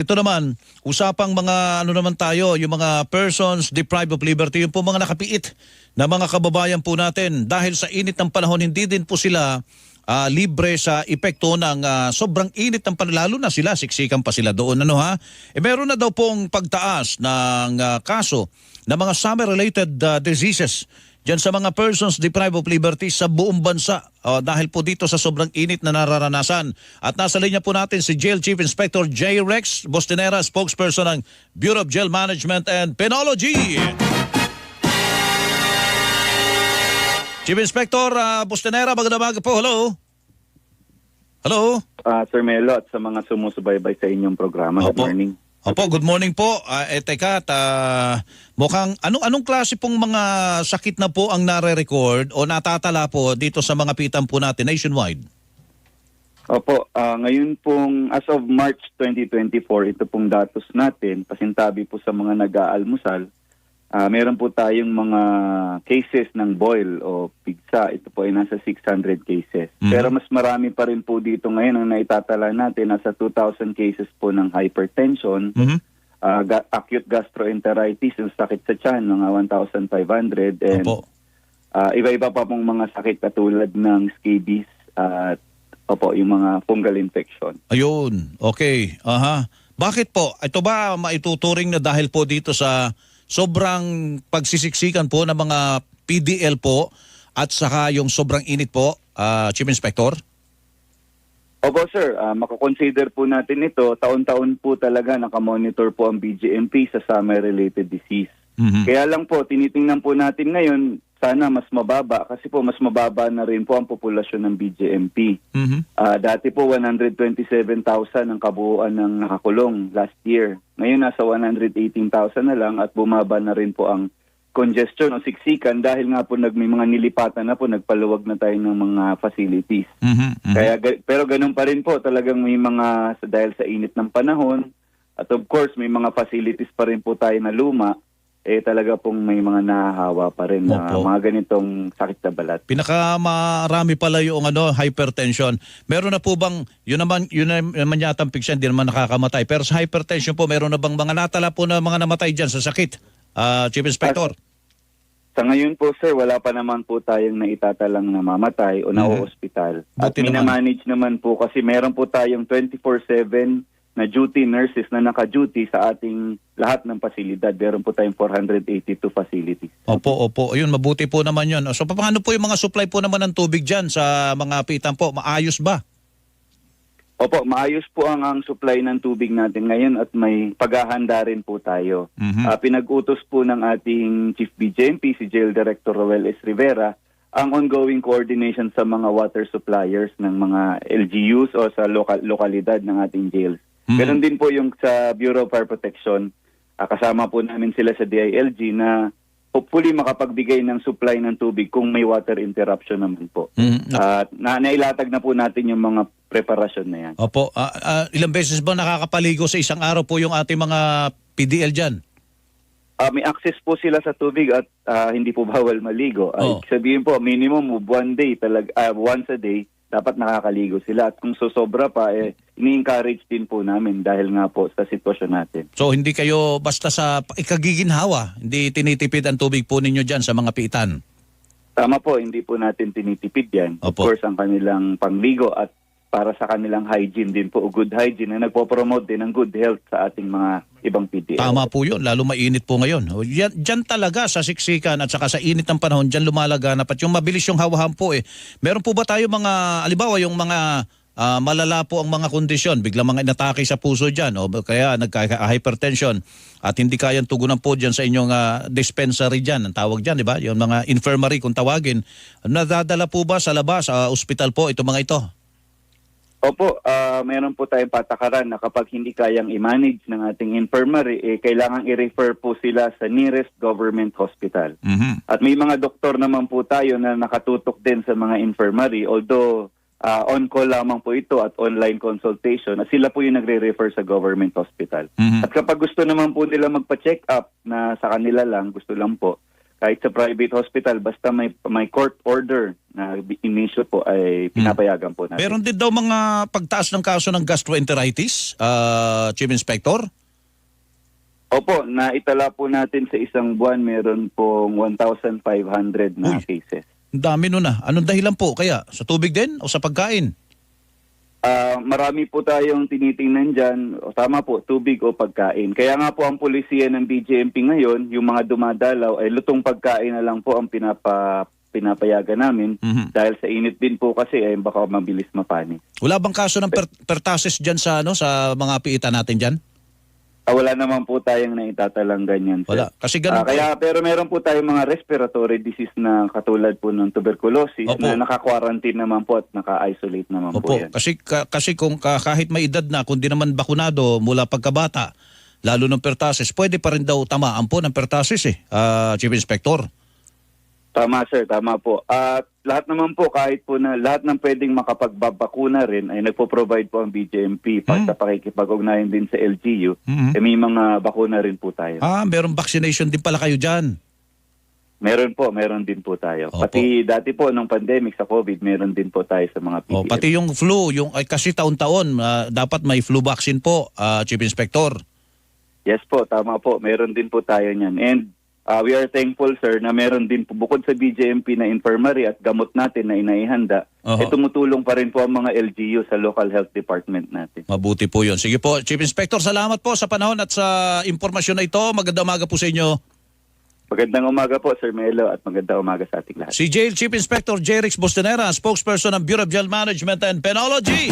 Ito naman, usapang mga ano naman tayo, yung mga persons deprived of liberty, yung po mga nakapiit na mga kababayan po natin dahil sa init ng panahon, hindi din po sila ah, libre sa epekto ng ah, sobrang init ng panahon, lalo na sila, siksikan pa sila doon. Ano ha? Eh, meron na daw pong pagtaas ng ah, kaso ng mga summer-related ah, diseases Diyan sa mga persons deprived of liberty sa buong bansa oh, dahil po dito sa sobrang init na nararanasan. At nasa linya po natin si Jail Chief Inspector J. Rex Bostinera, spokesperson ng Bureau of Jail Management and Penology. Chief Inspector uh, Bostinera, magandang umaga po. Hello. Hello. Ah, Sir Melo at sa mga sumusubaybay sa inyong programa. Good Opo. morning. Opo, good morning po. Uh, eh, teka, ta, mukhang anong anong klase pong mga sakit na po ang nare-record o natatala po dito sa mga pitan po natin nationwide? Opo, ah, ngayon pong as of March 2024, ito pong datos natin, pasintabi po sa mga nag-aalmusal, ah, meron po tayong mga cases ng boil o pigsa. Ito po ay nasa 600 cases. Mhm. Pero mas marami pa rin po dito ngayon ang naitatala natin, nasa 2,000 cases po ng hypertension, Mhm. ah, ga- acute gastroenteritis, yung sakit sa tiyan, mga 1,500, and Opo. Ah, iba-iba pa pong mga sakit katulad ng scabies at opo, yung mga fungal infection. Ayun. Okay. Aha. Bakit po? Ito ba maituturing na dahil po dito sa sobrang pagsisiksikan po ng mga PDL po at saka yung sobrang init po, ah, Chief Inspector? Opo sir, uh, makakonsider po natin ito, taon-taon po talaga nakamonitor po ang BGMP sa summer-related disease. Mhm. Kaya lang po, tinitingnan po natin ngayon, sana mas mababa kasi po mas mababa na rin po ang populasyon ng BGMP. Mhm. Ah, dati po 127,000 ang kabuuan ng nakakulong last year. Ngayon nasa 118,000 na lang at bumaba na rin po ang congestion o siksikan dahil nga po nag, may mga nilipatan na po, nagpaluwag na tayo ng mga facilities. Mhm. Mhm. Kaya, pero ganun pa rin po, talagang may mga, dahil sa init ng panahon, at of course may mga facilities pa rin po tayo na luma, eh talaga pong may mga nahahawa pa rin na Opo. mga ganitong sakit na balat. Pinakamarami pala yung ano, hypertension. Meron na po bang, yun naman, yun naman yata ang fiction, hindi naman nakakamatay. Pero sa hypertension po, meron na bang mga natala po na mga namatay dyan sa sakit? Ah, Chief Inspector? Sa ngayon po sir, wala pa naman po tayong naitatalang namamatay o Mhm. na-hospital. At Buti naman. minamanage naman po kasi meron po tayong 24-7 na duty nurses na naka-duty sa ating lahat ng pasilidad. Meron po tayong 482 facilities. Opo, opo. Ayun, mabuti po naman yun. So, paano po yung mga supply po naman ng tubig dyan sa mga pitan po? Maayos ba? Opo, maayos po ang, ang supply ng tubig natin ngayon at may paghahanda rin po tayo. Mhm. Ah, pinag-utos po ng ating Chief BJMP, si Jail Director Roel S. Rivera, ang ongoing coordination sa mga water suppliers ng mga LGUs o sa lokal lokalidad ng ating jails. Mhm. Ganon din po yung sa Bureau of Fire Protection, ah, kasama po namin sila sa DILG na hopefully makapagbigay ng supply ng tubig kung may water interruption naman po. Mhm. At na, nailatag na po natin yung mga preparasyon na yan. Opo. Ah, ah, ilang beses ba nakakapaligo sa isang araw po yung ating mga PDL dyan? Ah, may access po sila sa tubig at ah, hindi po bawal maligo. Ay, Oh. Sabihin po, minimum one day, talag, ah, once a day, dapat nakakaligo sila. At kung susobra pa, eh, ini-encourage din po namin dahil nga po sa sitwasyon natin. So hindi kayo basta sa ikagiginhawa, hindi tinitipid ang tubig po ninyo dyan sa mga pitan. Tama po, hindi po natin tinitipid yan. Of Opo. course, ang kanilang pangligo at para sa kanilang hygiene din po, good hygiene na nagpo-promote din ng good health sa ating mga ibang PDL. Tama po yun, lalo mainit po ngayon. Yan, dyan talaga sa siksikan at saka sa init ng panahon, dyan lumalaganap at yung mabilis yung hawahan po eh. Meron po ba tayo mga, alibawa yung mga ah, malala po ang mga kondisyon, biglang mga inatake sa puso dyan o kaya nagka-hypertension at hindi kayang tugunan po dyan sa inyong ah, dispensary dyan, ang tawag dyan, di ba? Yung mga infirmary kung tawagin. Nadadala po ba sa labas, sa ospital po, ito mga ito? Opo, ah meron po tayong patakaran na kapag hindi kayang i-manage ng ating infirmary, eh, kailangan i-refer po sila sa nearest government hospital. Mhm. At may mga doktor naman po tayo na nakatutok din sa mga infirmary, although ah, on-call lamang po ito at online consultation, at sila po yung nagre-refer sa government hospital. Mhm. At kapag gusto naman po nila magpa-check up na sa kanila lang, gusto lang po, kahit sa private hospital, basta may, may court order na inisyo po ay pinapayagan po natin. Meron din daw mga pagtaas ng kaso ng gastroenteritis, ah, Chief Inspector. Opo, naitala po natin sa isang buwan, meron pong 1,500 na Uy. cases. Ang dami nun ah. Anong dahilan po kaya? Sa tubig din o sa pagkain? Ah, marami po tayong tinitingnan dyan, o tama po, tubig o pagkain. Kaya nga po ang polisiya ng BJMP ngayon, yung mga dumadalaw ay lutong pagkain na lang po ang pinapa, pinapayagan namin. Mhm. Dahil sa init din po kasi ay baka mabilis mapani. Wala bang kaso ng per- pertasis dyan sa, ano, sa mga piitan natin dyan? Ah, wala naman po tayong naitatalang ganyan. sir. Wala. Kasi ganun Ah, kaya, pero meron po tayong mga respiratory disease na katulad po ng tuberculosis Opo. na naka-quarantine naman po at naka-isolate naman po Opo, yan. kasi ka- kasi kung ka- kahit may edad na, kung di naman bakunado mula pagkabata, lalo ng pertasis, pwede pa rin daw tamaan po ng pertasis eh, ah, Chief Inspector. Tama sir, tama po. At lahat naman po, kahit po na lahat ng pwedeng makapagbabakuna rin ay nagpo-provide po ang BJMP para Hmm. sa pakikipag-ugnayan din sa LGU. Mhm. Eh, may mga bakuna rin po tayo. Ah, merong vaccination din pala kayo dyan. Meron po, meron din po tayo. Opo. Pati dati po nung pandemic sa COVID, meron din po tayo sa mga O, PPM. pati yung flu, yung ay, kasi taon-taon, ah, dapat may flu vaccine po, ah, Chief Inspector. Yes po, tama po. Meron din po tayo niyan. And uh, we are thankful, sir, na meron din po, bukod sa BJMP na infirmary at gamot natin na inaihanda, Oho. eh tumutulong pa rin po ang mga LGU sa local health department natin. Mabuti po yun. Sige po, Chief Inspector, salamat po sa panahon at sa impormasyon na ito. Magandang umaga po sa inyo. Magandang umaga po, Sir Melo, at magandang umaga sa ating lahat. Si Jail Chief Inspector Jerix Bostanera, spokesperson ng Bureau of Jail Management and Penology.